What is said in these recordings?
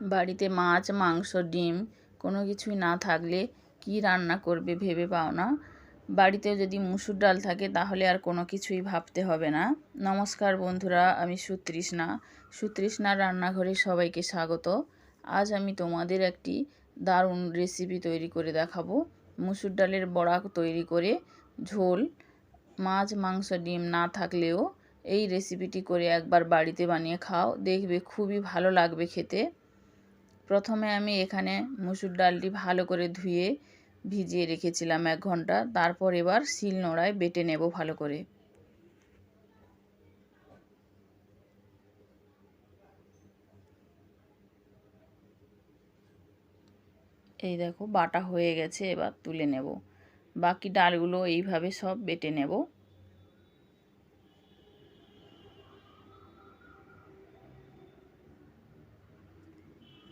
বাড়িতে মাছ, মাংস, ডিম কোনো কিছুই না থাকলে কি রান্না করবে ভেবে পাও না। বাড়িতেও যদি মুসুর ডাল থাকে তাহলে আর কোনো কিছুই ভাবতে হবে না। নমস্কার বন্ধুরা, আমি সুতৃষ্ণা। সুতৃষ্ণার রান্নাঘরে সবাইকে স্বাগত। আজ আমি তোমাদের একটি দারুণ রেসিপি তৈরি করে দেখাবো। মুসুর ডালের বড়া তৈরি করে ঝোল, মাছ, মাংস, ডিম না থাকলেও এই রেসিপিটি করে একবার বাড়িতে বানিয়ে খাও। দেখবে খুবই ভালো লাগবে খেতে। প্রথমে আমি এখানে মুসুর ডালটি ভালো করে ধুয়ে ভিজিয়ে রেখেছিলাম এক ঘণ্টা। তারপর এবার শিল নোড়ায় বেটে নেব ভালো করে। এই দেখো, বাটা হয়ে গেছে, এবার তুলে নেব। বাকি ডালগুলো এইভাবে সব বেটে নেব।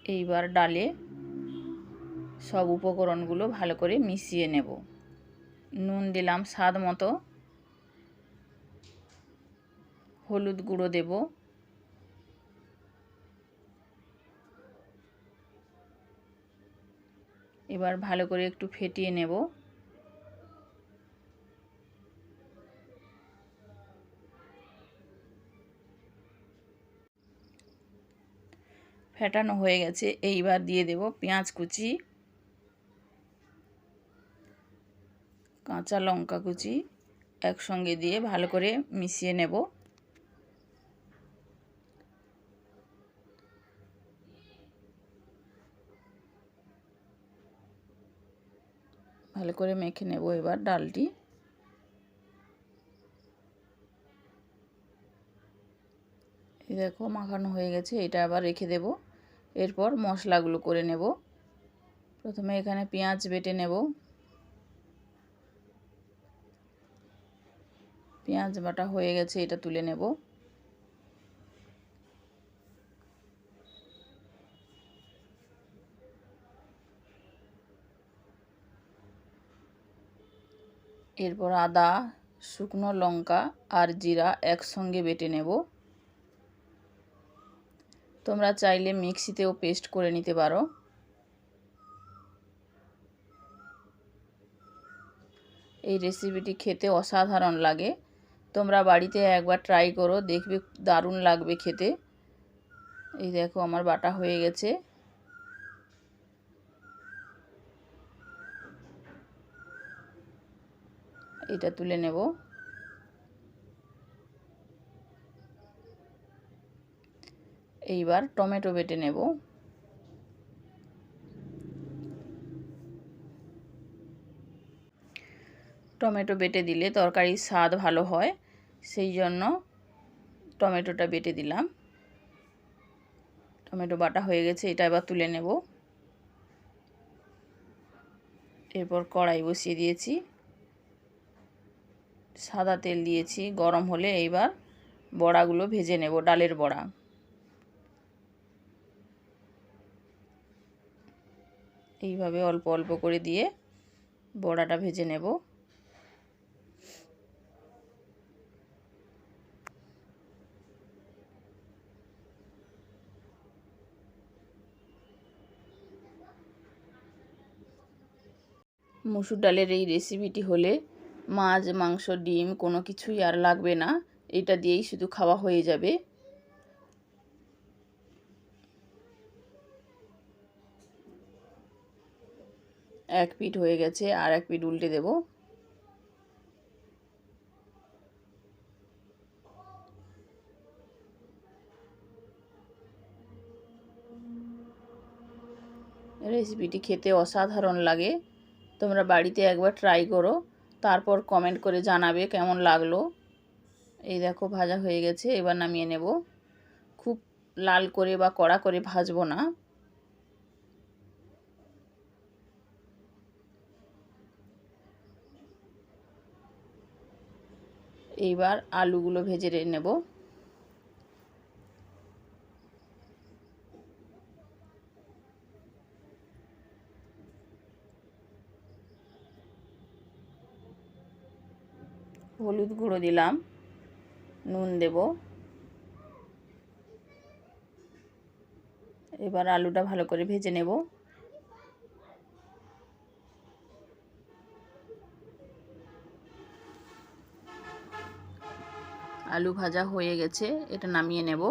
এইবার ডালে সব উপকরণগুলো ভালো করে মিশিয়ে নেব। নুন দিলাম স্বাদ মতো। হলুদ গুঁড়ো দেব। এবার ভালো করে একটু ফেটিয়ে নেব। ফেটানো হয়ে গেছে, এইবার দিয়ে দেব পেঁয়াজ কুচি, কাঁচা লঙ্কা কুচি একসঙ্গে দিয়ে ভালো করে মিশিয়ে নেব। ভালো করে মেখে নেব এবার ডালটি। দেখো, মাখানো হয়ে গেছে, এটা আবার রেখে দেব। এরপর মশলাগুলো করে নেব। প্রথমে এখানে পেঁয়াজ বেটে নেব। পেঁয়াজ বাটা হয়ে গেছে, এটা তুলে নেব। এরপর আদা, শুকনো লঙ্কা আর জিরা একসঙ্গে বেটে নেব। তোমরা চাইলে মিক্সিতেও পেস্ট করে নিতে পারো। এই রেসিপিটি খেতে অসাধারণ লাগে। তোমরা বাড়িতে একবার ট্রাই করো, দেখবে দারুণ লাগবে খেতে। এই দেখো, আমার বাটা হয়ে গেছে। এটা তুলে নেব। এইবার টমেটো বেটে নেব। টমেটো বেটে দিলে তরকারির স্বাদ ভালো হয়, সেই জন্য টমেটোটা বেটে দিলাম। টমেটো বাটা হয়ে গেছে, এটা এবার তুলে নেব। এরপর কড়াই বসিয়ে দিয়েছি। সাদা তেল দিয়েছি, গরম হলে এইবার বড়াগুলো ভেজে নেব, ডালের বড়া। এইভাবে অল্প অল্প করে দিয়ে বড়াটা ভেজে নেব। মুসুর ডালের এই রেসিপিটি হলে মাছ, মাংস, ডিম কোনো কিছুই আর লাগবে না। এটা দিয়েই শুধু খাওয়া হয়ে যাবে। এক পিঠ হয়ে গেছে আর এক পিঠ উল্টে দেব। রেসিপিটি খেতে অসাধারণ লাগে। তোমরা বাড়িতে একবার ট্রাই করো, তারপর কমেন্ট করে জানাবে কেমন লাগল। এই দেখো, ভাজা হয়ে গেছে, এবার নামিয়ে নেব। খুব লাল করে বা কড়া করে ভাজবো না। এইবার আলুগুলো ভেজে নেব। হলুদ গুঁড়ো দিলাম, নুন দেব। এবার আলুটা ভালো করে ভেজে নেব। আলু ভাজা হয়ে গেছে, এটা নামিয়ে নেব।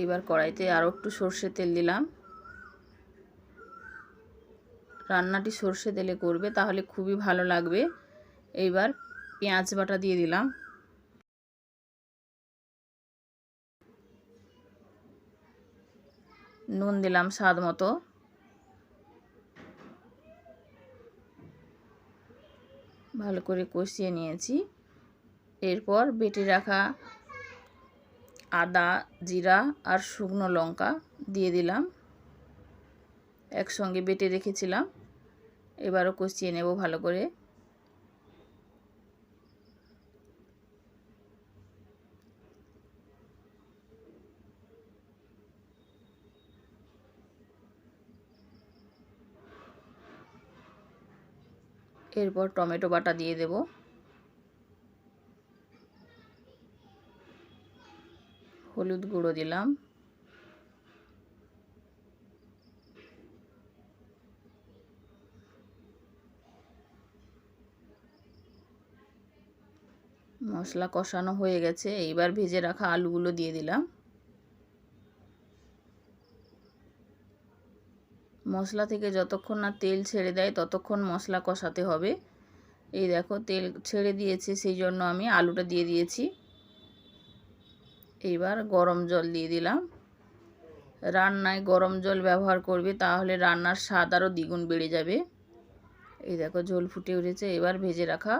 এইবার কড়াইতে আরও একটু সর্ষে তেল দিলাম। রান্নাটি সর্ষে তেলে করবে, তাহলে খুবই ভালো লাগবে। এইবার পেঁয়াজ বাটা দিয়ে দিলাম। নুন দিলাম স্বাদ মতো। ভালো করে কষিয়ে নিয়েছি। এরপর বেটে রাখা আদা, জিরা আর শুকনো লঙ্কা দিয়ে দিলাম। একসঙ্গে বেটে রেখেছিলাম। এবারও কষিয়ে নেব ভালো করে। এরপর টমেটো বাটা দিয়ে দেব। হলুদ গুঁড়ো দিলাম। মশলা কষানো হয়ে গেছে। এইবার ভেজে রাখা আলুগুলো দিয়ে দিলাম। মশলা থেকে যতক্ষণ না তেল ছেড়ে দেয়, ততক্ষণ মশলা কষাতে হবে। এই দেখো, তেল ছেড়ে দিয়েছে, সেই জন্য আমি আলুটা দিয়ে দিয়েছি। এইবার গরম জল দিয়ে দিলাম। রান্নায় গরম জল ব্যবহার করবে, তাহলে রান্নার স্বাদ আরও দ্বিগুণ বেড়ে যাবে। এই দেখো, ঝোল ফুটে উঠেছে। এবার ভেজে রাখা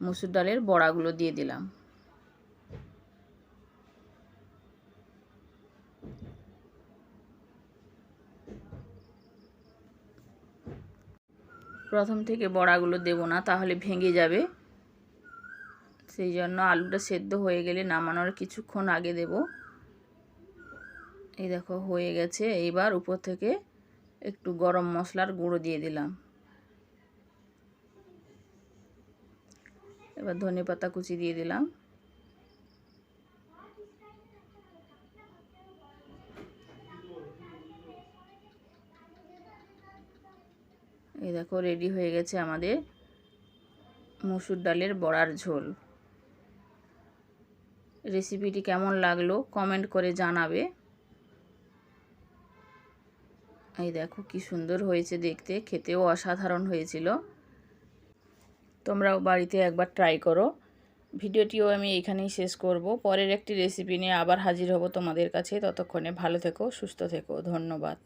মুসুর ডালের বড়াগুলো দিয়ে দিলাম। প্রথম থেকে বড়াগুলো দেব না, তাহলে ভেঙে যাবে। সেই জন্য আলুটা সেদ্ধ হয়ে গেলে নামানোর কিছুক্ষণ আগে দেব। এই দেখো, হয়ে গেছে। এইবার উপর থেকে একটু গরম মশলার গুঁড়ো দিয়ে দিলাম। এবার ধনে পাতা কুচি দিয়ে দিলাম। এই দেখো রেডি হয়ে গেছে আমাদের মুসুর ডালের বড়ার ঝোল। রেসিপিটি কেমন লাগল কমেন্ট করে জানাবে। এই দেখো, কি সুন্দর হয়েছে দেখতে, খেতেও অসাধারণ হয়েছিল। তোমরাও বাড়িতে একবার ট্রাই করো। ভিডিওটিও আমি এখানেই শেষ করব। পরের একটি রেসিপি নিয়ে আবার হাজির হব তোমাদের কাছে। ততক্ষণে ভালো থেকো, সুস্থ থেকো। ধন্যবাদ।